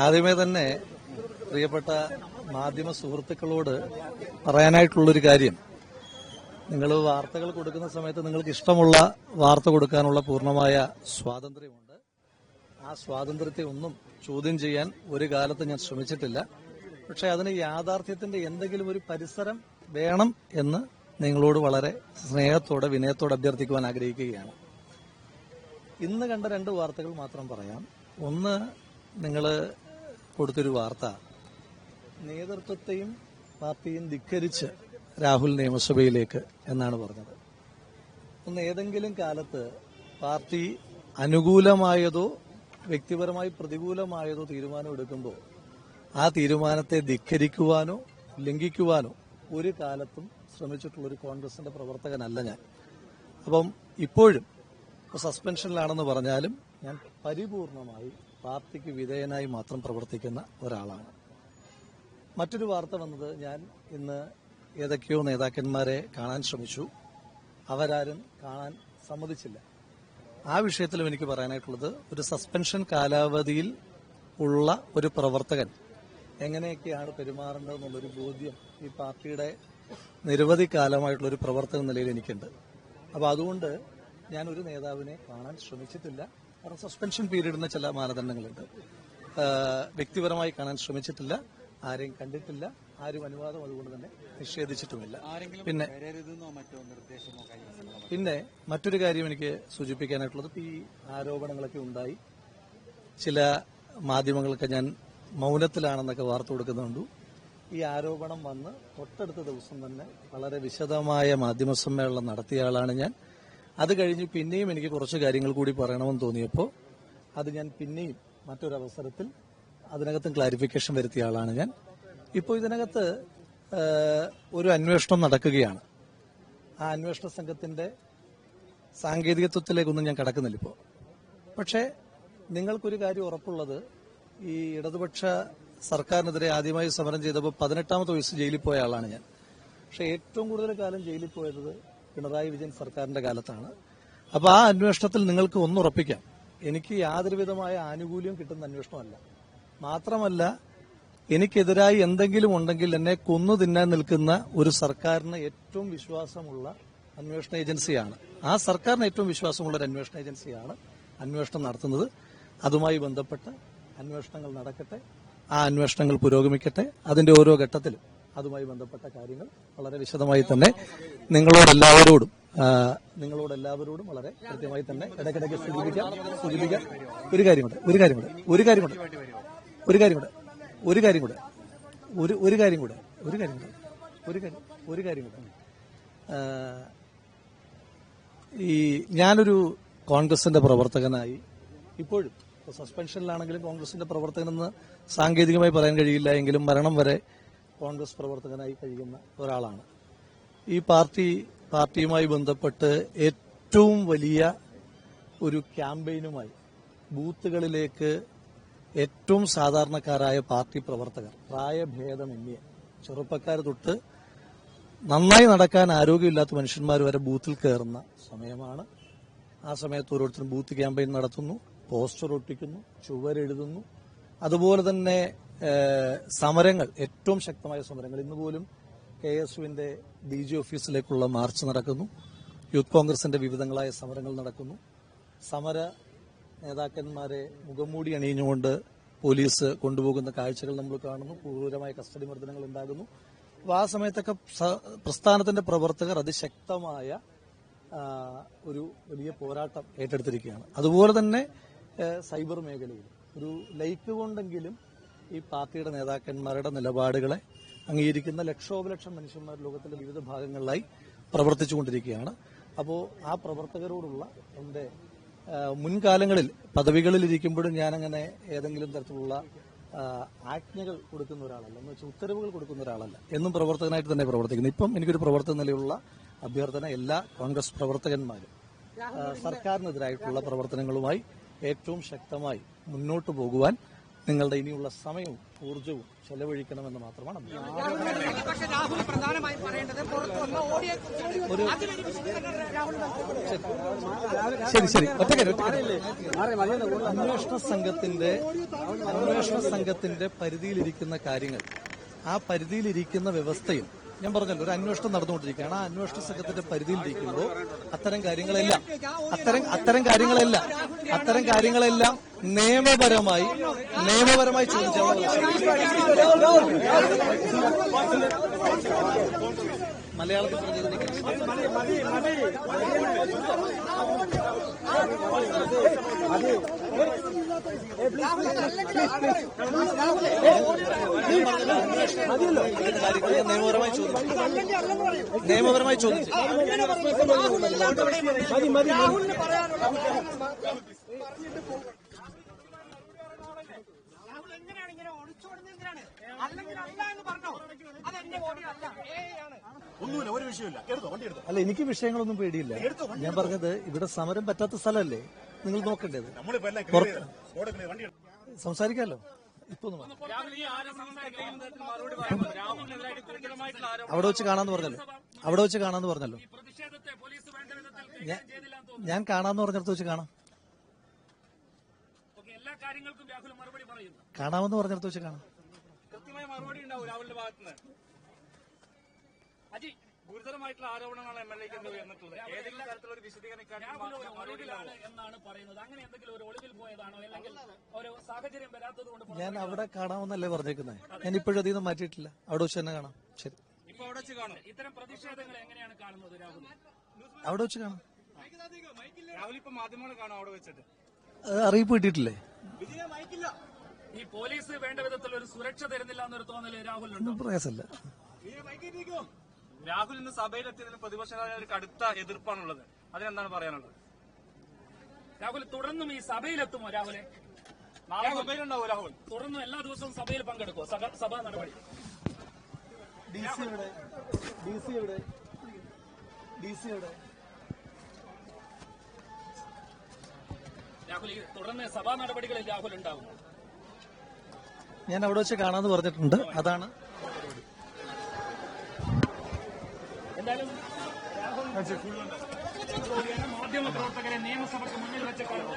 ആദ്യമേ തന്നെ പ്രിയപ്പെട്ട മാധ്യമ സുഹൃത്തുക്കളോട് പറയാനായിട്ടുള്ളൊരു കാര്യം. നിങ്ങൾ വാർത്തകൾ കൊടുക്കുന്ന സമയത്ത് നിങ്ങൾക്ക് ഇഷ്ടമുള്ള വാർത്ത കൊടുക്കാനുള്ള പൂർണമായ സ്വാതന്ത്ര്യമുണ്ട്. ആ സ്വാതന്ത്ര്യത്തെ ഒന്നും ചോദ്യം ചെയ്യാൻ ഒരു കാലത്ത് ഞാൻ ശ്രമിച്ചിട്ടില്ല. പക്ഷെ അതിന് യാഥാർത്ഥ്യത്തിന്റെ എന്തെങ്കിലും ഒരു പരിസരം വേണം എന്ന് നിങ്ങളോട് വളരെ സ്നേഹത്തോടെ വിനയത്തോടെ അഭ്യർത്ഥിക്കുവാൻ ആഗ്രഹിക്കുകയാണ്. ഇന്ന് കണ്ട രണ്ട് വാർത്തകൾ മാത്രം പറയാം. ഒന്ന് നിങ്ങൾ കൊടുത്തൊരു വാർത്ത. നേതൃത്വത്തെയും പാർട്ടിയും ധിക്കരിച്ച് രാഹുൽ നിയമസഭയിലേക്ക് എന്നാണ് പറഞ്ഞത്. ഒന്ന് ഏതെങ്കിലും കാലത്ത് പാർട്ടി അനുകൂലമായതോ വ്യക്തിപരമായി പ്രതികൂലമായതോ തീരുമാനം എടുക്കുമ്പോൾ ആ തീരുമാനത്തെ ധിക്കരിക്കുവാനോ ലംഘിക്കുവാനോ ഒരു കാലത്തും ശ്രമിച്ചിട്ടുള്ള ഒരു കോൺഗ്രസിന്റെ പ്രവർത്തകനല്ല ഞാൻ. അപ്പം ഇപ്പോഴും ഇപ്പൊ സസ്പെൻഷനിലാണെന്ന് പറഞ്ഞാലും ഞാൻ പരിപൂർണമായി പാർട്ടിക്ക് വിധേയനായി മാത്രം പ്രവർത്തിക്കുന്ന ഒരാളാണ്. മറ്റൊരു വാർത്ത വന്നത് ഞാൻ ഇന്ന് ഏതൊക്കെയോ നേതാക്കന്മാരെ കാണാൻ ശ്രമിച്ചു. അവരാരും കാണാൻ സമ്മതിച്ചില്ല. ആ വിഷയത്തിലും എനിക്ക് പറയാനായിട്ടുള്ളത് ഒരു സസ്പെൻഷൻ കാലാവധിയിൽ ഉള്ള ഒരു പ്രവർത്തകൻ എങ്ങനെയൊക്കെയാണ് പെരുമാറേണ്ടത് എന്നുള്ളൊരു ബോധ്യം ഈ പാർട്ടിയുടെ നിരവധി കാലമായിട്ടുള്ള ഒരു പ്രവർത്തക നിലയിൽ എനിക്കുണ്ട്. അപ്പോൾ അതുകൊണ്ട് ഞാൻ ഒരു നേതാവിനെ കാണാൻ ശ്രമിച്ചിട്ടില്ല. സസ്പെൻഷൻ പീരീഡിന് ചില മാനദണ്ഡങ്ങളുണ്ട്. വ്യക്തിപരമായി കാണാൻ ശ്രമിച്ചിട്ടില്ല ആരെയും കണ്ടിട്ടില്ല ആരും അനുവാദം അതുകൊണ്ട് തന്നെ നിഷേധിച്ചിട്ടുമില്ല. പിന്നെ പിന്നെ മറ്റൊരു കാര്യം എനിക്ക് സൂചിപ്പിക്കാനായിട്ടുള്ളത് ഈ ആരോപണങ്ങളൊക്കെ ഉണ്ടായി. ചില മാധ്യമങ്ങളൊക്കെ ഞാൻ മൗനത്തിലാണെന്നൊക്കെ വാർത്ത കൊടുക്കുന്നുണ്ട്. ഈ ആരോപണം വന്ന് തൊട്ടടുത്ത ദിവസം തന്നെ വളരെ വിശദമായ മാധ്യമ സമ്മേളനം നടത്തിയ ആളാണ് ഞാൻ. അത് കഴിഞ്ഞ് പിന്നെയും എനിക്ക് കുറച്ച് കാര്യങ്ങൾ കൂടി പറയണമെന്ന് തോന്നിയപ്പോൾ അത് ഞാൻ പിന്നെയും മറ്റൊരവസരത്തിൽ അതിനകത്തും ക്ലാരിഫിക്കേഷൻ വരുത്തിയ ആളാണ് ഞാൻ. ഇപ്പോൾ ഇതിനകത്ത് ഒരു അന്വേഷണം നടക്കുകയാണ്. ആ അന്വേഷണ സംഘത്തിന്റെ സാങ്കേതികത്വത്തിലേക്കൊന്നും ഞാൻ കടക്കുന്നില്ല ഇപ്പോൾ പക്ഷേ നിങ്ങൾക്കൊരു കാര്യം ഉറപ്പുള്ളത് ഈ ഇടതുപക്ഷ സർക്കാരിനെതിരെ ആദ്യമായി സമരം ചെയ്തപ്പോൾ പതിനെട്ടാമത്തെ വയസ്സ് ജയിലിൽ പോയ ആളാണ് ഞാൻ. പക്ഷേ ഏറ്റവും കൂടുതൽ കാലം ജയിലിൽ പോയത് പിണറായി വിജയൻ സർക്കാരിന്റെ കാലത്താണ്. അപ്പൊ ആ അന്വേഷണത്തിൽ നിങ്ങൾക്ക് ഒന്നുറപ്പിക്കാം. എനിക്ക് യാതൊരു വിധമായ ആനുകൂല്യം കിട്ടുന്ന അന്വേഷണമല്ല. മാത്രമല്ല എനിക്കെതിരായി എന്തെങ്കിലും ഉണ്ടെങ്കിൽ എന്നെ കൊന്നു തിന്നാൻ നിൽക്കുന്ന ഒരു സർക്കാരിന് ഏറ്റവും വിശ്വാസമുള്ള അന്വേഷണ ഏജൻസിയാണ്. ആ സർക്കാരിന് ഏറ്റവും വിശ്വാസമുള്ള ഒരു അന്വേഷണ ഏജൻസിയാണ് അന്വേഷണം നടത്തുന്നത്. അതുമായി ബന്ധപ്പെട്ട് അന്വേഷണങ്ങൾ നടക്കട്ടെ. ആ അന്വേഷണങ്ങൾ പുരോഗമിക്കട്ടെ. അതിന്റെ ഓരോ ഘട്ടത്തിലും. അതുമായി ബന്ധപ്പെട്ട കാര്യങ്ങൾ വളരെ വിശദമായി തന്നെ നിങ്ങളോടെല്ലാവരോടും നിങ്ങളോടെല്ലാവരോടും വളരെ കൃത്യമായി തന്നെ ഇടയ്ക്കിടയ്ക്ക് സൂചിപ്പിക്കാം. സൂചിപ്പിക്കാം. ഒരു കാര്യമുണ്ട് ഒരു കാര്യമുണ്ട് ഒരു കാര്യമുണ്ട് ഒരു കാര്യമുണ്ട് ഒരു കാര്യം കൂടെ ഒരു ഒരു കാര്യം കൂടെ ഒരു കാര്യം കൂടെ ഒരു കാര്യം ഒരു കാര്യം കൂടെ ഈ ഞാനൊരു കോൺഗ്രസിന്റെ പ്രവർത്തകനായി ഇപ്പോഴും ഇപ്പൊ സസ്പെൻഷനിലാണെങ്കിലും കോൺഗ്രസിന്റെ പ്രവർത്തകനെന്ന് സാങ്കേതികമായി പറയാൻ കഴിയില്ല എങ്കിലും മരണം വരെ കോൺഗ്രസ് പ്രവർത്തകനായി കഴിയുന്ന ഒരാളാണ്. ഈ പാർട്ടി പാർട്ടിയുമായി ബന്ധപ്പെട്ട് ഏറ്റവും വലിയ ഒരു ക്യാമ്പയിനുമായി ബൂത്തുകളിലേക്ക് ഏറ്റവും സാധാരണക്കാരായ പാർട്ടി പ്രവർത്തകർ പ്രായഭേദമന്യേ ചെറുപ്പക്കാർ തൊട്ട് നന്നായി നടക്കാൻ ആരോഗ്യമില്ലാത്ത മനുഷ്യന്മാർ വരെ ബൂത്തിൽ കയറുന്ന സമയമാണ്. ആ സമയത്ത് ഓരോരുത്തരും ബൂത്ത് ക്യാമ്പയിൻ നടത്തുന്നു പോസ്റ്റർ ഒട്ടിക്കുന്നു ചുവരെഴുതുന്നു. അതുപോലെ തന്നെ സമരങ്ങൾ ഏറ്റവും ശക്തമായ സമരങ്ങൾ. ഇന്ന് പോലും കെ എസ് യുവിന്റെ ഡി ജി ഓഫീസിലേക്കുള്ള മാർച്ച് നടക്കുന്നു. യൂത്ത് കോൺഗ്രസിന്റെ വിവിധങ്ങളായ സമരങ്ങൾ നടക്കുന്നു. സമര നേതാക്കന്മാരെ മുഖംമൂടി അണിഞ്ഞുകൊണ്ട് പോലീസ് കൊണ്ടുപോകുന്ന കാഴ്ചകൾ നമ്മൾ കാണുന്നു. ക്രൂരമായ കസ്റ്റഡി മർദ്ദനങ്ങൾ ഉണ്ടാകുന്നു. അപ്പോൾ ആ സമയത്തൊക്കെ പ്രസ്ഥാനത്തിന്റെ പ്രവർത്തകർ അതിശക്തമായ ഒരു വലിയ പോരാട്ടം ഏറ്റെടുത്തിരിക്കുകയാണ്. അതുപോലെ തന്നെ സൈബർ മേഖലയിൽ ഒരു ലൈക്ക് കൊണ്ടെങ്കിലും ഈ പാർട്ടിയുടെ നേതാക്കന്മാരുടെ നിലപാടുകളെ അംഗീകരിക്കുന്ന ലക്ഷോപലക്ഷം മനുഷ്യന്മാർ ലോകത്തിലെ വിവിധ ഭാഗങ്ങളിലായി പ്രവർത്തിച്ചുകൊണ്ടിരിക്കുകയാണ്. അപ്പോൾ ആ പ്രവർത്തകരോടുള്ള എന്റെ ആ, മുൻകാലങ്ങളിൽ പദവികളിൽ ഇരിക്കുമ്പോഴും ഞാനങ്ങനെ ഏതെങ്കിലും തരത്തിലുള്ള ആജ്ഞകൾ കൊടുക്കുന്ന ഒരാളല്ല എന്ന് വെച്ചാൽ ഉത്തരവുകൾ കൊടുക്കുന്ന ഒരാളല്ല എന്നും പ്രവർത്തകനായിട്ട് തന്നെ പ്രവർത്തിക്കുന്നു. ഇപ്പം എനിക്കൊരു പ്രവർത്തന നിലയുള്ള അഭ്യർത്ഥന എല്ലാ കോൺഗ്രസ് പ്രവർത്തകന്മാരും സർക്കാരിനെതിരായിട്ടുള്ള പ്രവർത്തനങ്ങളുമായി ഏറ്റവും ശക്തമായി മുന്നോട്ട് പോകുവാൻ നിങ്ങളുടെ ഇനിയുള്ള സമയവും ഊർജവും ചെലവഴിക്കണമെന്ന് മാത്രമാണ്. ശരി ശരി അന്വേഷണ സംഘത്തിന്റെ അന്വേഷണ സംഘത്തിന്റെ പരിധിയിലിരിക്കുന്ന കാര്യങ്ങൾ. ആ പരിധിയിലിരിക്കുന്ന വ്യവസ്ഥയും ഞാൻ പറഞ്ഞല്ലോ ഒരു അന്വേഷണം നടന്നുകൊണ്ടിരിക്കുകയാണ്. ആ അന്വേഷണ സംഘത്തിന്റെ പരിധിയിലിരിക്കുമ്പോൾ അത്തരം കാര്യങ്ങളെല്ലാം അത്തരം അത്തരം കാര്യങ്ങളെല്ലാം അത്തരം കാര്യങ്ങളെല്ലാം നിയമപരമായി നിയമപരമായി ചോദിച്ചാൽ മലയാളത്തിൽ പറഞ്ഞതിനെ നിയമപരമായി ചോദിച്ചു. നിയമപരമായി എങ്ങനെയാണ് ഇങ്ങനെ ഒളിച്ചോടുന്നത് എന്തിനാണ് അല്ലെങ്കിൽ അല്ല എന്ന് പറഞ്ഞോ അത് എന്റെ ഓഡിയോ അല്ല ഏ ആണ് ഒന്നുമില്ല ഒരു വിഷയമില്ല എടുത്തോ വണ്ടി എടുത്തോ. അല്ല എനിക്ക് വിഷയങ്ങളൊന്നും പേടിയില്ല. ഞാൻ പറഞ്ഞത് ഇവിടെ സമരം പറ്റാത്ത സ്ഥലമല്ലേ നിങ്ങൾ നോക്കേണ്ടത്? സംസാരിക്കാമല്ലോ. ഇപ്പൊ. അവിടെ വെച്ച് കാണാന്ന് പറഞ്ഞല്ലോ. അവിടെ വെച്ച് കാണാന്ന് പറഞ്ഞല്ലോ. ഞാൻ- ഞാൻ കാണാന്ന് പറഞ്ഞിടത്ത് വെച്ച് കാണാം. എല്ലാ കാര്യങ്ങൾക്കും രാഹുൽ മറുപടി പറയുന്നു. കാണാമെന്ന് പറഞ്ഞിടത്ത് വെച്ച് കാണാം. കൃത്യമായ മറുപടി ഉണ്ടാവും രാഹുലിന്റെ ഭാഗത്തുനിന്ന്. അജി ഗുരുതരമായിട്ടുള്ള ആരോപണങ്ങളാണ് എം എൽ എക്ക് ഉയർന്നിട്ടുള്ളത്. ഏതെങ്കിലും തരത്തിലൊരു ഒരു വിശദീകരണം എന്നാണ് പറയുന്നത്. അങ്ങനെ എന്തെങ്കിലും ഒരു ഒളിവിൽ പോയതാണോ? അല്ലെങ്കിൽ ഒരു സാഹചര്യം വരാത്തത് കൊണ്ട് ഞാൻ അവിടെ കാണാമെന്നല്ലേ പറഞ്ഞേക്കുന്നത് ഞാൻ ഇപ്പോഴും അതിൽ നിന്ന് മാറ്റിയിട്ടില്ല. അവിടെ വെച്ച് തന്നെ കാണാം. ശരി. ഇപ്പൊ അവിടെ വെച്ച് കാണും. ഇത്തരം പ്രതിഷേധങ്ങൾ എങ്ങനെയാണ് കാണുന്നത് രാഹുൽ? അവിടെ വെച്ച് കാണാം. രാഹുൽ ഇപ്പൊ മാധ്യമങ്ങൾ കാണും അവിടെ വെച്ചിട്ട്. അത് അറിയിപ്പ് കിട്ടിയിട്ടില്ലേ? ഈ പോലീസ് വേണ്ട വിധത്തിൽ ഒരു സുരക്ഷ തരുന്നില്ല എന്നൊരു തോന്നൽ രാഹുലിനുണ്ടോ? പ്രയാസമില്ല. രാഹുൽ ഇന്ന് സഭയിലെത്തിയതിന് പ്രതിപക്ഷ ഒരു കടുത്ത എതിർപ്പാണുള്ളത്. അതിനെന്താണ് പറയാനുള്ളത്? രാഹുൽ തുടർന്നും ഈ സഭയിലെത്തുമോ രാഹുലെ നാളെ സഭയിലുണ്ടാവും രാഹുൽ. തുടർന്നും എല്ലാ ദിവസവും സഭയിൽ പങ്കെടുക്കുമോ സഭ- സഭാ നടപടി. ഡി സി എവിടെ? ഡി സി എവിടെ? ഡി സി എവിടെ? രാഹുൽ തുടർന്ന് സഭാ നടപടികളിൽ രാഹുൽ ഉണ്ടാവും ഞാൻ അവിടെ വെച്ച് കാണാന്ന് പറഞ്ഞിട്ടുണ്ട്. അതാണ് എന്തായാലും രാഹുൽ മാധ്യമ പ്രവർത്തകരെ നിയമസഭയ്ക്ക് മുന്നിൽ വെച്ച് കണ്ടു